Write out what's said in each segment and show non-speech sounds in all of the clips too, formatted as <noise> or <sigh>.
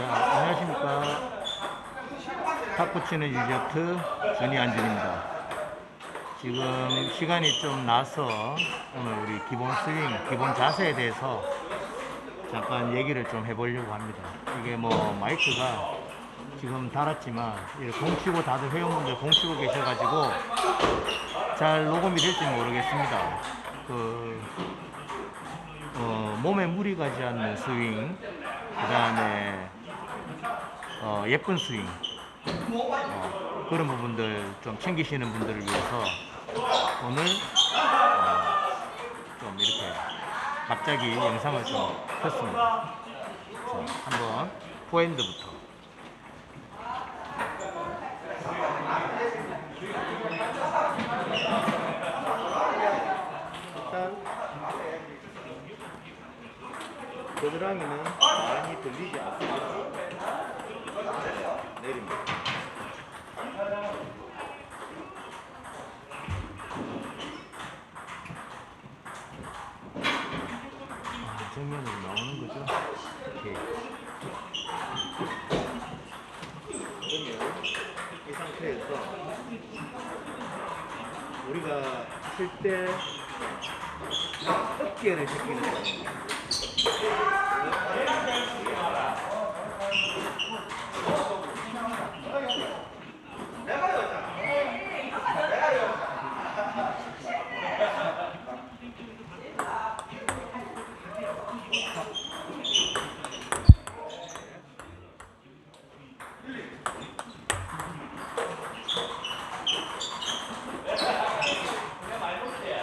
자, 안녕하십니까. 탁구 치는 유저트 준이 안준입니다. 지금 시간이 좀 나서 오늘 우리 기본 스윙, 기본 자세에 대해서 잠깐 얘기를 좀 해보려고 합니다. 이게 뭐 마이크가 지금 달았지만 이공 치고 다들 회원분들 공 치고 계셔가지고 잘 녹음이 될지 모르겠습니다. 그 어, 몸에 무리 가지 않는 스윙, 그 다음에 어, 예쁜 스윙, 어, 그런 부분들 좀 챙기시는 분들을 위해서 오늘 어, 좀 이렇게 갑자기 영상을 좀 켰습니다. 자, 한번 포핸드부터. 겨드랑이는 많이 들리지 않습니다. 내립니다. 아, 정면으로 나오는 거죠? 오케이. 그러면 이 상태에서 우리가 칠 때 어깨를 제끼는 거예요.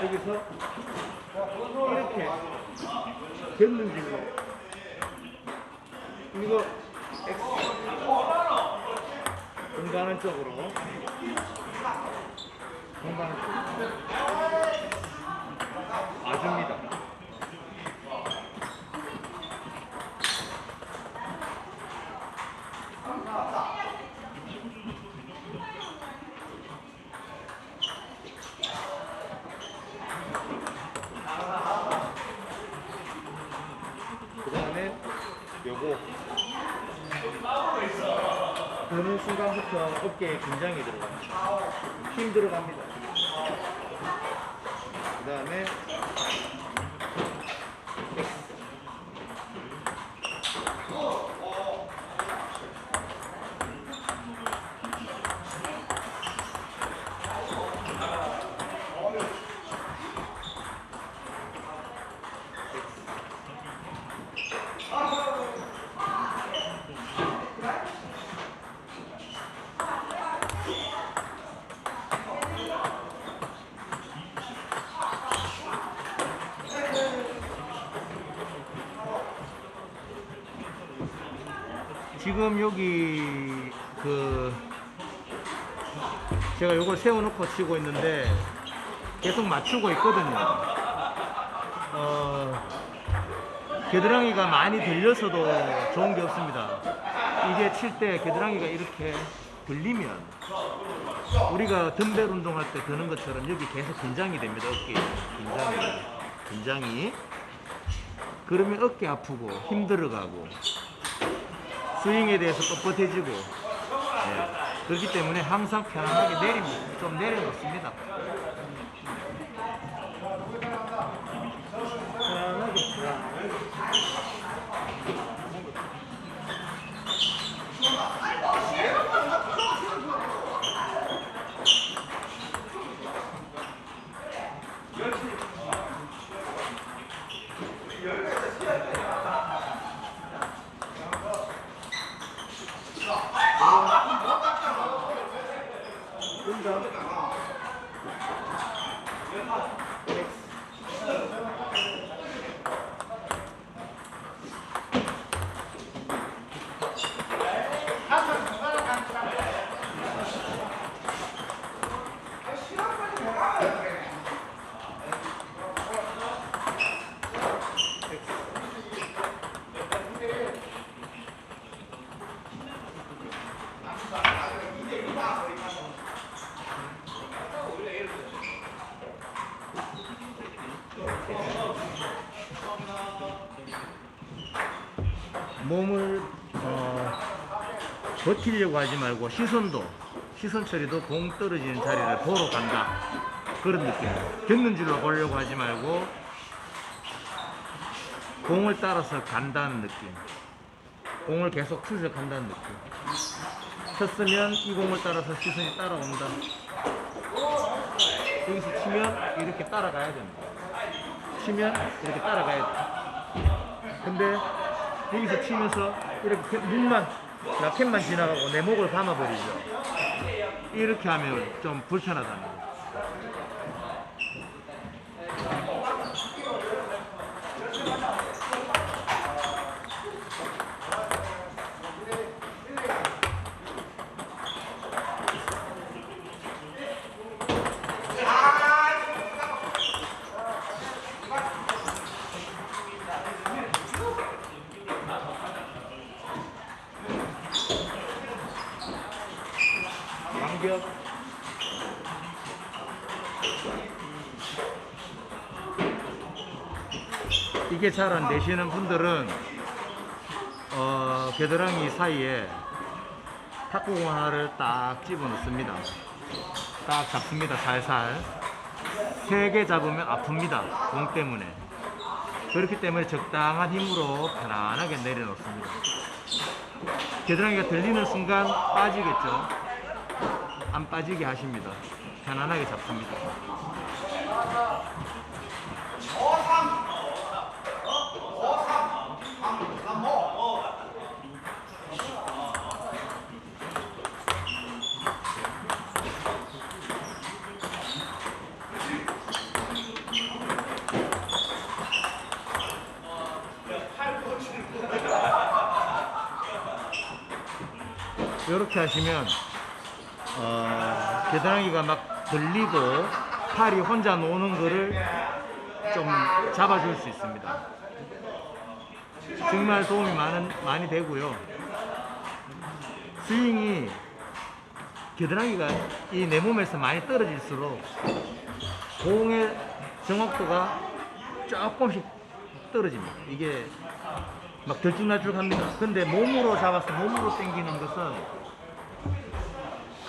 여기서 이렇게 겼는지 뭐 이거 X. 공간은 쪽으로. 공간은 쪽으로. 아줍니다 요거 드는 순간부터 어깨에 긴장이 들어갑니다. 힘 들어갑니다. 그 다음에 지금 여기 그 제가 요걸 세워놓고 치고 있는데 계속 맞추고 있거든요. 어, 겨드랑이가 많이 들려서도 좋은 게 없습니다. 이게 칠 때 겨드랑이가 이렇게 들리면 우리가 덤벨 운동할 때 드는 것처럼 여기 계속 긴장이 됩니다. 어깨 긴장이 긴장이 그러면 어깨 아프고 힘들어가고 스윙에 대해서 뻣뻣해지고 예. 그렇기 때문에 항상 편안하게 내립니다. 좀 내려놓습니다. 편안하게 편안하게. 몸을 어, 버티려고 하지 말고 시선도 시선 처리도 공 떨어지는 자리를 보러 간다. 그런 느낌 겼는 줄로 보려고 하지 말고 공을 따라서 간다는 느낌. 공을 계속 추적한다는 느낌. 쳤으면 이 공을 따라서 시선이 따라온다. 여기서 치면 이렇게 따라가야 됩니다. 치면 이렇게 따라가야 돼 근데 여기서 치면서 이렇게 눈만 라켓만 지나가고 내 목을 감아버리죠. 이렇게 하면 좀 불편하다는 거죠 이게 잘 안 되시는 분들은 어, 겨드랑이 사이에 탁구공 하나를 딱 집어넣습니다. 딱 잡습니다. 살살. 세 개 잡으면 아픕니다. 공 때문에. 그렇기 때문에 적당한 힘으로 편안하게 내려놓습니다. 겨드랑이가 들리는 순간 빠지겠죠. 안 빠지게 하십니다. 편안하게 잡습니다. 이렇게 하시면 어, 겨드랑이가 막 들리고 팔이 혼자 노는 거를 좀 잡아줄 수 있습니다. 정말 도움이 많은, 많이 되고요. 스윙이 겨드랑이가 이 내 몸에서 많이 떨어질수록 공의 정확도가 조금씩 떨어집니다. 이게 막 들쭉날쭉합니다. 근데 몸으로 잡아서 몸으로 당기는 것은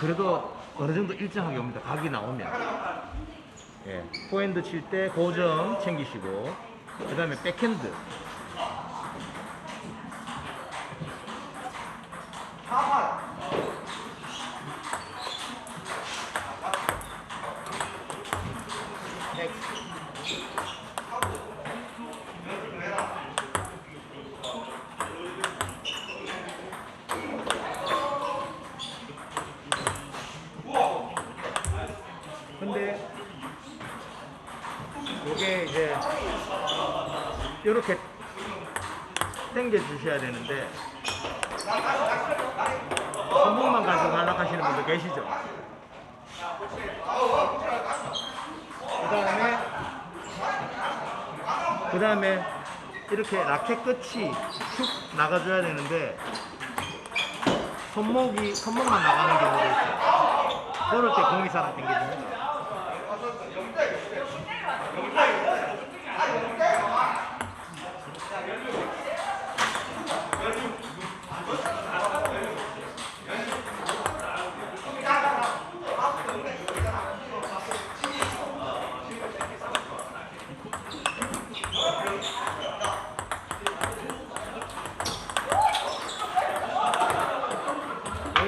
그래도 어느 정도 일정하게 옵니다. 각이 나오면. 예. 포핸드 칠 때 고정 챙기시고, 그 다음에 백핸드. 이렇게 당겨 주셔야 되는데 손목만 가지고 하락하시는 분들 계시죠? 그 다음에 그 다음에 이렇게 라켓 끝이 쭉 나가줘야 되는데 손목이 손목만 나가는 경우도 있어요. 그럴 때 공이 잘안 당겨집니다.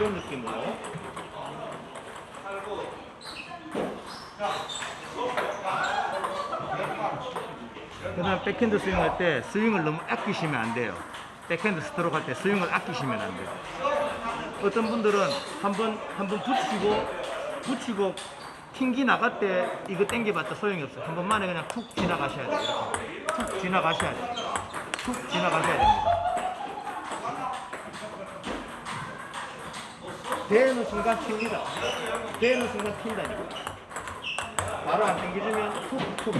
이런 느낌으로 그 다음 백핸드 스윙 할 때 스윙을 너무 아끼시면 안 돼요 백핸드 스트로크 할 때 스윙을 아끼시면 안 돼요 어떤 분들은 한번 한번 붙이고 붙이고 튕기 나갈 때 이거 땡겨봤자 소용이 없어요 한 번만에 그냥 툭 지나가셔야 돼요 이렇게 툭 지나가셔야 돼요 툭 지나가셔야 됩니다 대는 순간 튑니다. 대는 순간 튑다니까. 바로 안 당겨주면 툭 툭.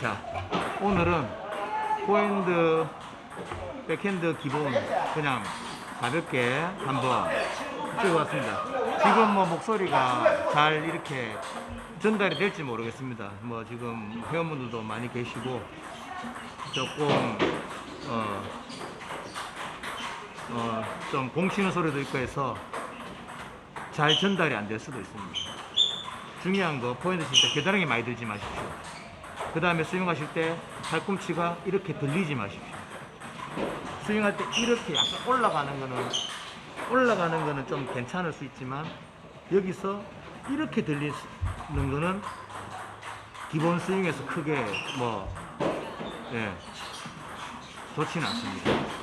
자, 오늘은 포핸드, 백핸드 기본 그냥 가볍게 한번 찍어봤습니다. 지금 뭐 목소리가 잘 이렇게 전달이 될지 모르겠습니다. 뭐 지금 회원분들도 많이 계시고 조금 어, 어, 좀 공치는 소리도 있고 해서 잘 전달이 안 될 수도 있습니다. 중요한 거 포인트 칠때 겨드랑이 많이 들지 마십시오. 그 다음에 스윙하실 때 팔꿈치가 이렇게 들리지 마십시오. 스윙할 때 이렇게 약간 올라가는 거는 올라가는 거는 좀 괜찮을 수 있지만 여기서 이렇게 들리는 거는 기본 스윙에서 크게 뭐 예, 좋지는 않습니다.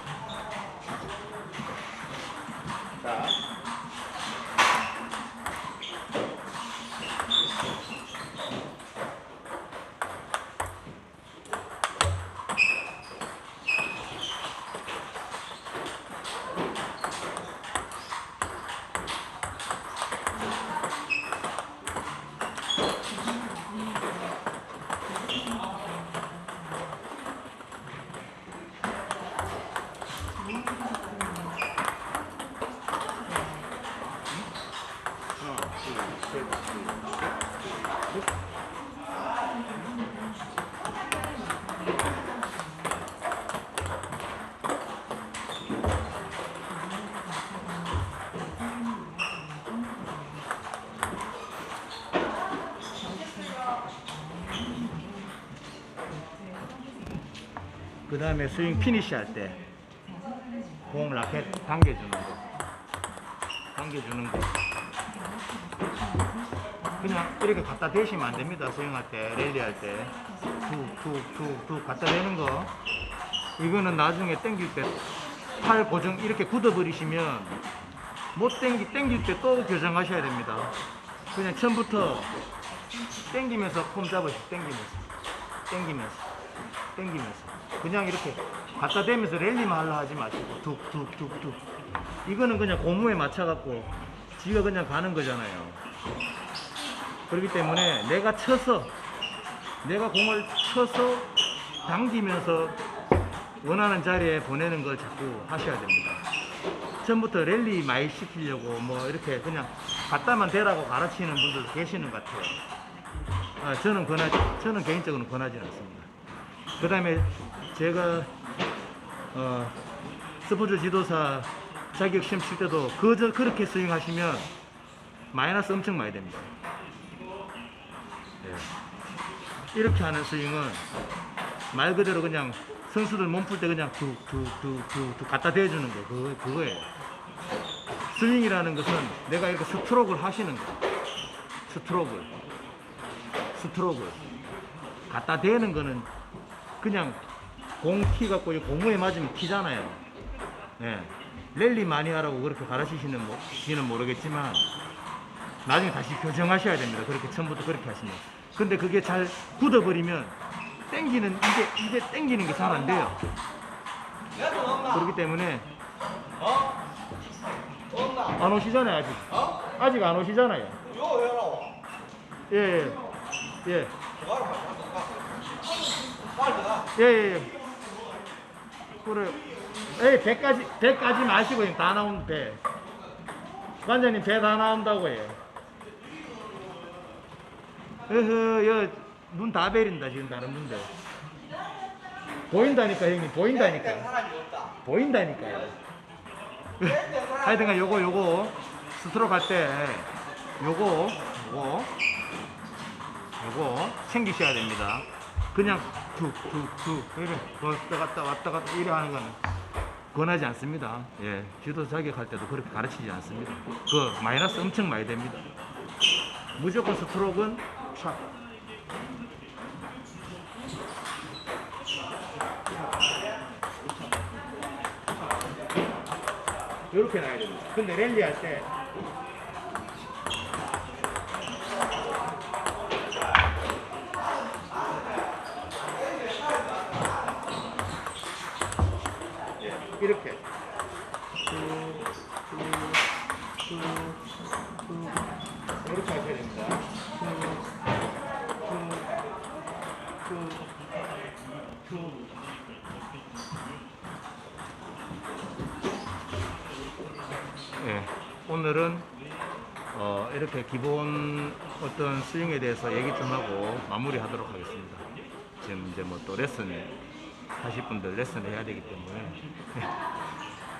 다음에 스윙 피니시 할 때 공 라켓 당겨주는 거. 당겨주는 거. 그냥 이렇게 갖다 대시면 안 됩니다 스윙할 때. 랠리 할때. 툭툭툭툭 갖다 대는 거. 이거는 나중에 당길 때 팔 고정 이렇게 굳어버리시면 못 당기 당길 때 또 교정하셔야 됩니다. 그냥 처음부터 당기면서 폼 잡으시고 당기면서. 당기면서 당기면서. 그냥 이렇게 갖다 대면서 랠리만 하려 하지 마시고 툭툭툭툭. 이거는 그냥 고무에 맞춰갖고 지가 그냥 가는 거잖아요. 그렇기 때문에 내가 쳐서 내가 공을 쳐서 당기면서 원하는 자리에 보내는 걸 자꾸 하셔야 됩니다. 처음부터 랠리 많이 시키려고 뭐 이렇게 그냥 갖다만 대라고 가르치는 분들 계시는 것 같아요. 아, 저는 권하지, 저는 개인적으로 권하지는 않습니다. 그 다음에 제가, 어, 스포츠 지도사 자격 시험 칠 때도 그저 그렇게 스윙하시면 마이너스 엄청 많이 됩니다. 예. 이렇게 하는 스윙은 말 그대로 그냥 선수들 몸 풀 때 그냥 툭툭툭툭 갖다 대주는 거, 그거, 그거예요. 스윙이라는 것은 내가 이렇게 스트로크를 하시는 거. 스트로크. 스트로크 갖다 대는 거는 그냥 공키 갖고 이 고무에 맞으면 키잖아요. 예. 랠리 많이 하라고 그렇게 가르치시는 지는 모르겠지만 나중에 다시 교정하셔야 됩니다. 그렇게 처음부터 그렇게 하시면. 근데 그게 잘 굳어버리면 땡기는 이게 이게 땡기는 게 잘 안 돼요. 그렇기 때문에 안 오시잖아요 아직. 아직 안 오시잖아요. 예. 예. 예. 예, 예, 예. 그래. 에이, 배까지, 배까지 마시고, 형다 나온 배. 관장님, 배 다 나온다고 해. 어허, 여, 눈다 베린다, 지금 다른 분들. 보인다니까, 형님, 보인다니까. 보인다니까요. 하여튼간 요거, 요거, 스트로크 할 때, 요거, 요거. 요거 챙기셔야 됩니다. 그냥 툭툭툭 이래 왔다 갔다 왔다 갔다 이래 하는 거는 권하지 않습니다. 예, 지도 자격할 때도 그렇게 가르치지 않습니다. 그 마이너스 엄청 많이 됩니다. 무조건 스트로크는 촥. 이렇게 나야 됩니다. 근데 랠리 할 때 이렇게 이렇게 하셔야 됩니다. 예, 오늘은 어, 이렇게 기본 어떤 스윙에 대해서 얘기 좀 하고 마무리 하도록 하겠습니다. 지금 이제 뭐 또 레슨 하실 분들 레슨을 해야 되기 때문에 <laughs>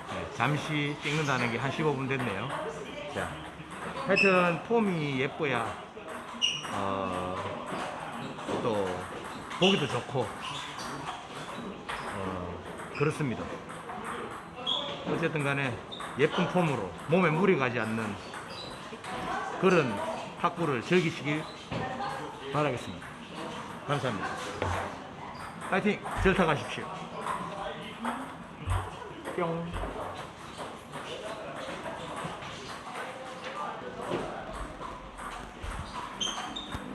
네, 잠시 찍는다는 게 한 15분 됐네요. 자, 하여튼 폼이 예뻐야 어, 또 보기도 좋고 어, 그렇습니다. 어쨌든 간에 예쁜 폼으로 몸에 무리 가지 않는 그런 탁구를 즐기시길 바라겠습니다. 감사합니다. 파이팅! 절타 가십시오. 뿅.